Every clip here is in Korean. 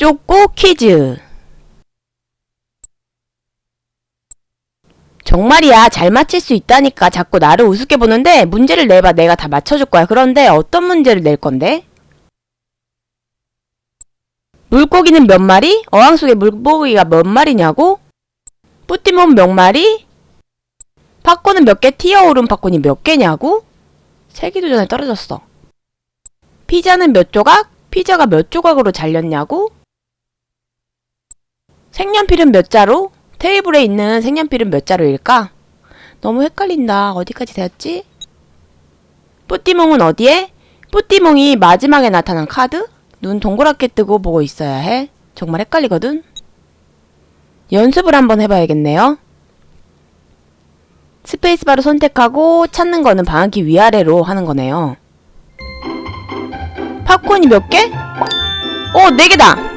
쪼꼬 퀴즈. 정말이야, 잘 맞힐 수 있다니까 자꾸 나를 우습게 보는데 문제를 내봐 내가 다 맞춰줄 거야. 그런데 어떤 문제를 낼 건데? 물고기는 몇 마리? 어항 속에 물고기가 몇 마리냐고? 뿌띠몬 몇 마리? 팝콘은 몇 개? 튀어오른 팝콘이 몇 개냐고? 세기도 전에 떨어졌어. 피자는 몇 조각? 피자가 몇 조각으로 잘렸냐고? 색연필은 몇 자루? 테이블에 있는 색연필은 몇 자루일까? 너무 헷갈린다. 어디까지 되었지? 뿌띠몽은 어디에? 뿌띠몽이 마지막에 나타난 카드? 눈 동그랗게 뜨고 보고 있어야 해. 정말 헷갈리거든? 연습을 한번 해봐야겠네요. 스페이스바로 선택하고 찾는 거는 방향키 위아래로 하는 거네요. 팝콘이 몇 개? 어, 네 개다!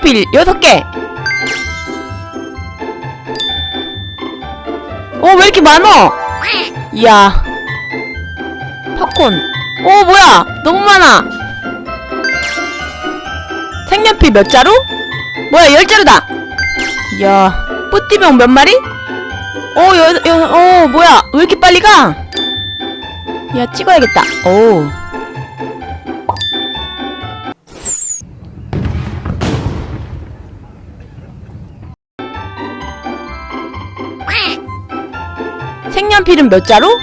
색연필 여섯 개! 어, 왜 이렇게 많어? 이야. 팝콘. 어, 뭐야! 너무 많아! 색연필 몇 자루? 뭐야, 열 자루다! 이야. 뿌띠병 몇 마리? 어, 여, 여, 어, 뭐야. 왜 이렇게 빨리 가? 야, 찍어야겠다. 오. 색연필은 몇 자루?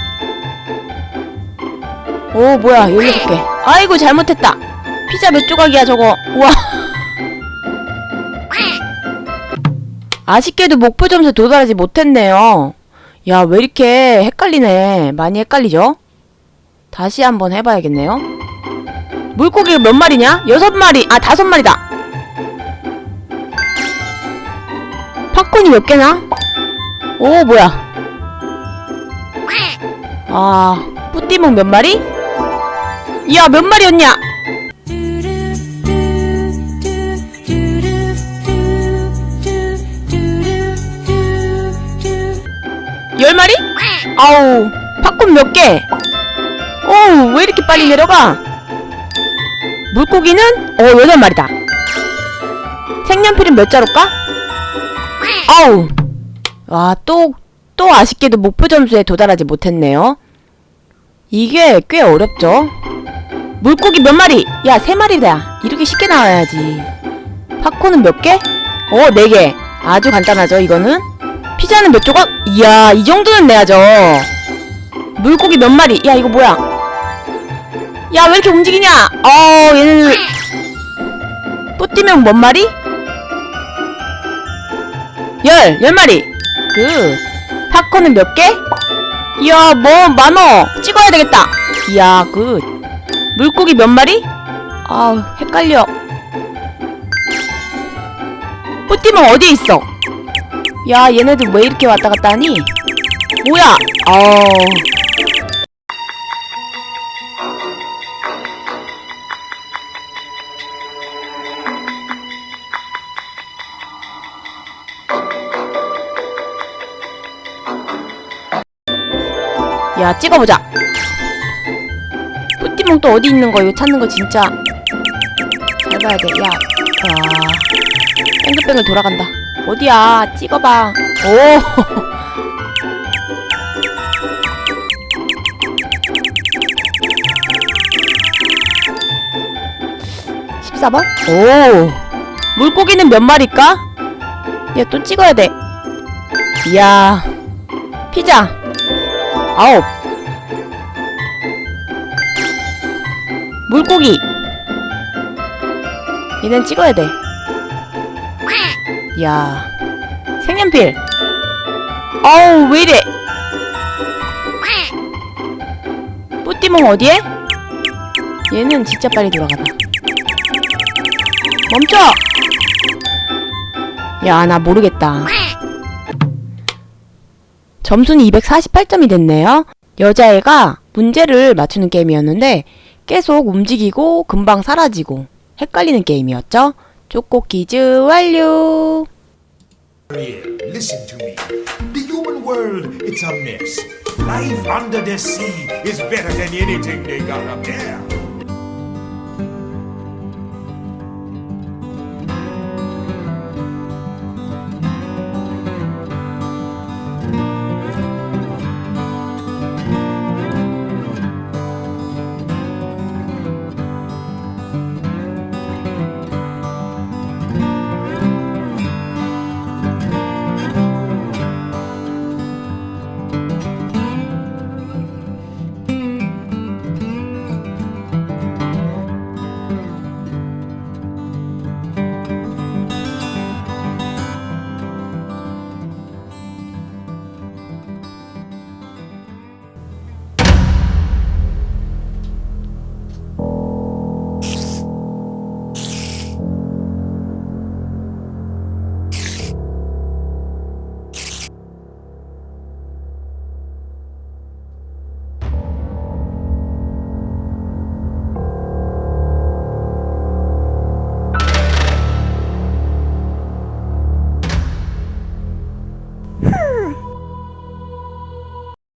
오, 뭐야. 16개. 아이고, 잘못했다. 피자 몇 조각이야, 저거. 우와. 아쉽게도 목표 점수에 도달하지 못했네요. 야, 왜 이렇게 헷갈리네. 많이 헷갈리죠? 다시 한번 해봐야겠네요. 물고기가 몇 마리냐? 여섯 마리, 아, 다섯 마리다. 팝콘이 몇 개나? 오, 뭐야. 아, 뿌띠몽 몇 마리? 야, 몇 마리였냐? 열 마리? 아우, 팝콘 몇 개? 오, 왜 이렇게 빨리 내려가? 물고기는? 어, 여덟 마리다. 색연필은 몇 자루일까? 아우. 와, 또, 또 아쉽게도 목표 점수에 도달하지 못했네요. 이게 꽤 어렵죠? 물고기 몇 마리? 야, 세 마리다. 이렇게 쉽게 나와야지. 팝콘은 몇 개? 어, 네 개. 아주 간단하죠, 이거는? 피자는 몇 조각? 이야, 이 정도는 내야죠. 물고기 몇 마리? 야, 이거 뭐야? 야, 왜 이렇게 움직이냐? 어, 얘는 뿌띠면 몇 마리? 열, 열 마리. 그 팝콘은 몇 개? 이야, 뭐 많어. 찍어야 되겠다. 이야, 그 물고기 몇 마리? 아우, 헷갈려. 뿌띠면 어디에 있어? 야, 얘네들 왜 이렇게 왔다 갔다 하니? 뭐야? 아 야, 찍어보자. 뿌띠몽 또 어디 있는 거? 이거 찾는 거 진짜 잘 봐야 돼. 야, 와, 뺑글뺑글 돌아간다. 어디야? 찍어봐. 오. 14번? 오. 물고기는 몇 마리일까? 야, 또 찍어야 돼. 이야. 피자. 아홉. 물고기. 얘는 찍어야 돼. 야. 색연필. 어우, 왜 이래? 뿌띠몽 어디에? 얘는 진짜 빨리 돌아가다. 멈춰! 야, 나 모르겠다. 점수는 248점이 됐네요. 여자애가 문제를 맞추는 게임이었는데 계속 움직이고 금방 사라지고 헷갈리는 게임이었죠. 쪼꼬 퀴즈 완료! Listen to me. The human world, it's a mess. Life under the sea is better than anything they got up there.